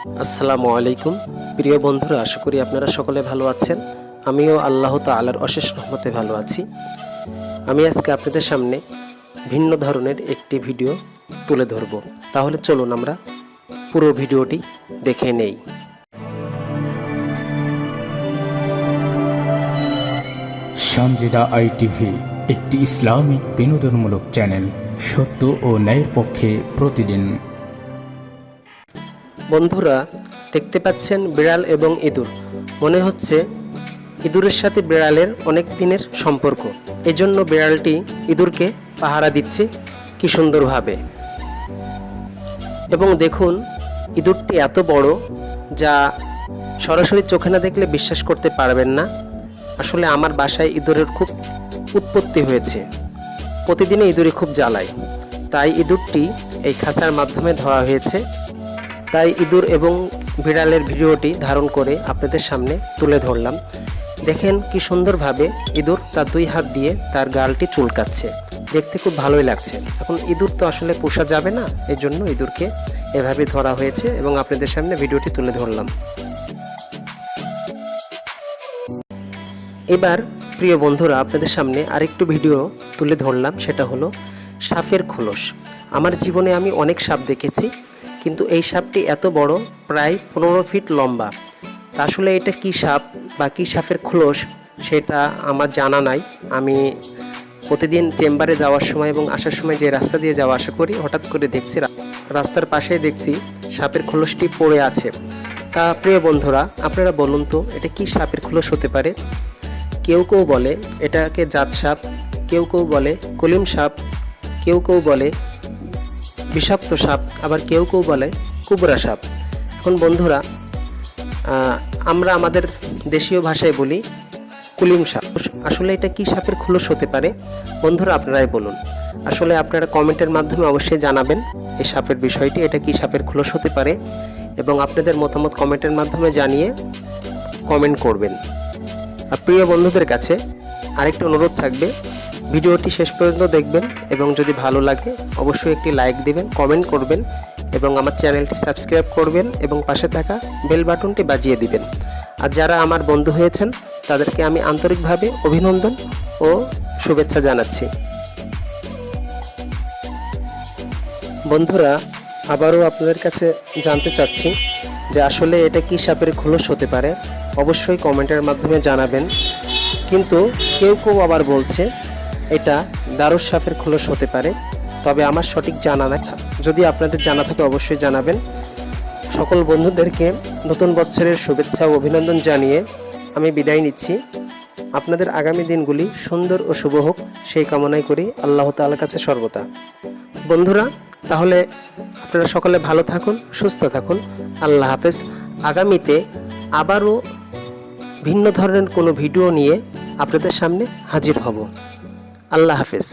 আসসালামু আলাইকুম। প্রিয় বন্ধুরা, আশা করি আপনারা সকলে ভালো আছেন। আমিও আল্লাহ তালার অশেষ রহমতে ভালো আছি। আমি আজকে আপনাদের সামনে ভিন্ন ধরনের একটি ভিডিও তুলে ধরব। তাহলে চলুন আমরা পুরো ভিডিওটি দেখে নেই। সঞ্জিদা আইটিভি, একটি ইসলামিক বিনোদনমূলক চ্যানেল সত্য ও ন্যায়ের পক্ষে প্রতিদিন। বন্ধুরা দেখতে পাচ্ছেন বিড়াল এবং ইঁদুর। মনে হচ্ছে ইঁদুরের সাথে বিড়ালের অনেক দিনের সম্পর্ক। এজন্য বিড়ালটি ইঁদুরকে পাহারা দিচ্ছে কি সুন্দরভাবে। এবং দেখুন, ইঁদুরটি এত বড় যা সরাসরি চোখে না দেখলে বিশ্বাস করতে পারবেন না। আসলে আমার বাসায় ইঁদুরের খুব উৎপত্তি হয়েছে। প্রতিদিনে ইঁদুরে খুব জ্বালায়। তাই ইঁদুরটি এই খাঁচার মাধ্যমে ধরা হয়েছে। তাই ইঁদুর এবং বিড়ালের ভিডিওটি ধারণ করে আপনাদের সামনে তুলে ধরলাম। দেখেন কি সুন্দরভাবে ইঁদুর তার দুই হাত দিয়ে তার গালটি চুলকাচ্ছে। দেখতে খুব ভালোই লাগছে। এখন ইঁদুর তো আসলে পোষা যাবে না এই জন্য ইঁদুরকে এভাবে ধরা হয়েছে এবং আপনাদের সামনে ভিডিওটি তুলে ধরলাম। এবার, প্রিয় বন্ধুরা, আপনাদের সামনে আরেকটু ভিডিও তুলে ধরলাম, সেটা হলো সাপের খোলস। আমার জীবনে আমি অনেক সাপ দেখেছি কিন্তু এই সাপটি এত বড়, প্রায় পনেরো ফিট লম্বা। আসলে এটা কি সাপ বা কী সাপের খোলস, সেটা আমার জানা নাই। আমি প্রতিদিন চেম্বারে যাওয়ার সময় এবং আসার সময় যে রাস্তা দিয়ে যাওয়া আসা করি, হঠাৎ করে দেখছি রাস্তার পাশে দেখছি সাপের খোলসটি পড়ে আছে। তা প্রিয় বন্ধুরা, আপনারা বলুন তো, এটা কি সাপের খোলস হতে পারে? কেউ কেউ বলে এটাকে জাত সাপ, কেউ কেউ বলে কলিম সাপ, কেউ কেউ বলে বিষাক্ত সাপ, আবার কেউ কেউ বলে কুবরা সাপ। এখন বন্ধুরা আমরা আমাদের দেশীয় ভাষায় বলি কুলিম সাপ। আসলে এটা কি সাপের খোলস হতে পারে? বন্ধুরা, আপনারাই বলুন। আসলে আপনারা কমেন্টের মাধ্যমে অবশ্যই জানাবেন এই সাপের বিষয়টি, এটা কি সাপের খোলস হতে পারে? এবং আপনাদের মতামত কমেন্টের মাধ্যমে জানিয়ে কমেন্ট করবেন। আর প্রিয় বন্ধুদের কাছে আরেকটি অনুরোধ থাকবে ভিডিওটি শেষ পর্যন্ত দেখবেন এবং যদি ভালো লাগে, অবশ্যই একটি লাইক দিবেন, কমেন্ট করবেন এবং আমার চ্যানেলটি সাবস্ক্রাইব করবেন এবং পাশে থাকা বেল বাটনটি বাজিয়ে দিবেন। আর যারা আমার বন্ধু হয়েছেন, তাদেরকে আমি আন্তরিকভাবে অভিনন্দন ও শুভেচ্ছা জানাচ্ছি। বন্ধুরা, আবারও আপনাদের কাছে জানতে চাচ্ছি যে আসলে এটা কি সাপের খোলস হতে পারে? অবশ্যই কমেন্টের মাধ্যমে জানাবেন। কিন্তু কেউ কেউ আবার বলছে এটা দারুস সাপের খোলস হতে পারে, তবে আমার সঠিক জানা নাই। যদি আপনাদের জানা থাকে অবশ্যই জানাবেন। সকল বন্ধুদেরকে নতুন বছরের শুভেচ্ছা ও অভিনন্দন জানিয়ে আমি বিদায় নিচ্ছি। আপনাদের আগামী দিনগুলি সুন্দর ও শুভ হোক, সেই কামনাই করি আল্লাহ তাআলার কাছে সর্বদা। বন্ধুরা, তাহলে আপনারা সকলে ভালো থাকুন, সুস্থ থাকুন। আল্লাহ হাফেজ। আগামীতে আবারও ভিন্ন ধরনের কোনো ভিডিও নিয়ে আপনাদের সামনে হাজির হব। আল্লাহ হাফেজ।